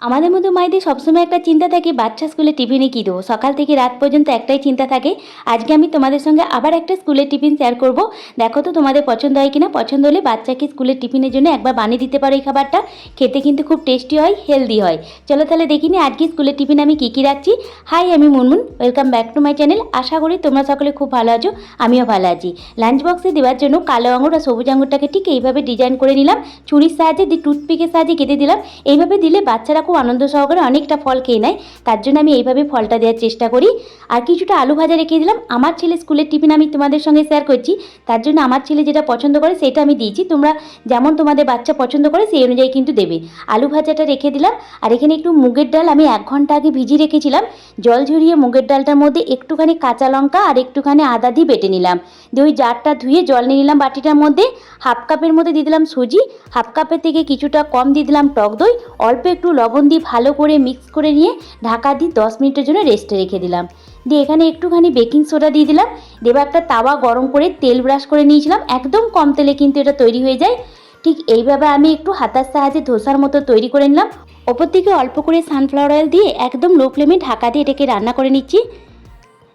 আমাদের মতো মায়েদের সবসময় একটা চিন্তা থাকে, বাচ্চা স্কুলে টিফিনে কী দেবো? সকাল থেকে রাত পর্যন্ত একটাই চিন্তা থাকে। আজকে আমি তোমাদের সঙ্গে আবার একটা স্কুলের টিফিন শেয়ার করব। দেখো তো তোমাদের পছন্দ হয় কিনা? পছন্দ হলে বাচ্চাকে স্কুলের টিফিনের জন্য একবার বানিয়ে দিতে পারো এই খাবারটা। খেতে কিন্তু খুব টেস্টি হয় হেলদি হয়। চলো তাহলে দেখিনি আজকে স্কুলের টিফিন আমি কী কী রাখছি। হাই আমি Munmun. Welcome back to my channel আশা করি তোমরা সকলে খুব ভালো আছো, আমিও ভালো আছি। লাঞ্চ বক্সে দেওয়ার জন্য কালো আঙুর আর সবুজ আঙুরটাকে ঠিক এইভাবে ডিজাইন করে নিলাম। ছুরির সাহায্যে দিয়ে টুথপিকের সাহায্যে কেটে দিলাম। এইভাবে দিলে বাচ্চারা খুব আনন্দ সহকারে অনেকটা ফল খেয়ে নেয়, তার জন্য আমি এইভাবে ফলটা দেওয়ার চেষ্টা করি। আর কিছুটা আলু ভাজা রেখে দিলাম। আমার ছেলে স্কুলের টিফিন আমি তোমাদের সঙ্গে শেয়ার করছি। তার জন্য আমার ছেলে যেটা পছন্দ করে সেটা আমি দিয়েছি। তোমরা যেমন তোমাদের বাচ্চা পছন্দ করে সেই অনুযায়ী কিন্তু দেবে। আলু ভাজাটা রেখে দিলাম। আর এখানে একটু মুগের ডাল আমি এক ঘণ্টা আগে ভিজিয়ে রেখেছিলাম। জল ঝরিয়ে মুগের ডালটার মধ্যে একটুখানি কাঁচা লঙ্কা আর একটুখানি আদা দিয়ে বেটে নিলাম। দিয়ে ওই জারটা ধুয়ে জল নিয়ে নিলাম বাটিটার মধ্যে। হাফ কাপের মধ্যে দিয়ে দিলাম সুজি। হাফ কাপের থেকে কিছুটা কম দিয়ে দিলাম টক দই। অল্প একটু লবণ দিয়ে ভালো করে মিক্স করে নিয়ে ঢাকা দিয়ে দশ মিনিটের জন্য রেস্টে রেখে দিলাম। দিয়ে এখানে একটুখানি বেকিং সোডা দিয়ে দিলাম। দেবা একটা তাওয়া গরম করে তেল ব্রাশ করে নিয়েছিলাম। একদম কম তেলে কিন্তু এটা তৈরি হয়ে যায়। ঠিক এইভাবে আমি একটু হাতার সাহায্যে ধোসার মতো তৈরি করে নিলাম। ওপর থেকে অল্প করে সানফ্লাওয়ার অয়েল দিয়ে একদম লো ফ্লেমে ঢাকা দিয়ে এটাকে রান্না করে নিচ্ছি।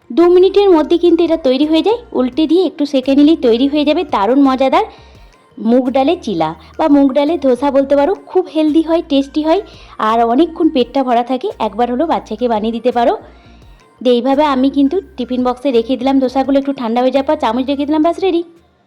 দু মিনিটের মধ্যে কিন্তু এটা তৈরি হয়ে যায়। উল্টে দিয়ে একটু সেঁকে নিলেই তৈরি হয়ে যাবে। দারুণ মজাদার। মুগ ডালে চিলা বা মুগ ডালে ধোসা বলতে পারো, খুব হেলদি হয় টেস্টি হয়, আর অনেকক্ষণ পেটটা ভরা থাকে, একবার হলো বাচ্চাকে বানিয়ে দিতে পারো। দিয়ে এইভাবে আমি কিন্তু টিফিন বক্সে রেখে দিলাম, ধোসাগুলো একটু ঠান্ডা হয়ে যাওয়ার পর চামচ রেখে দিলাম, ব্যাস রেডি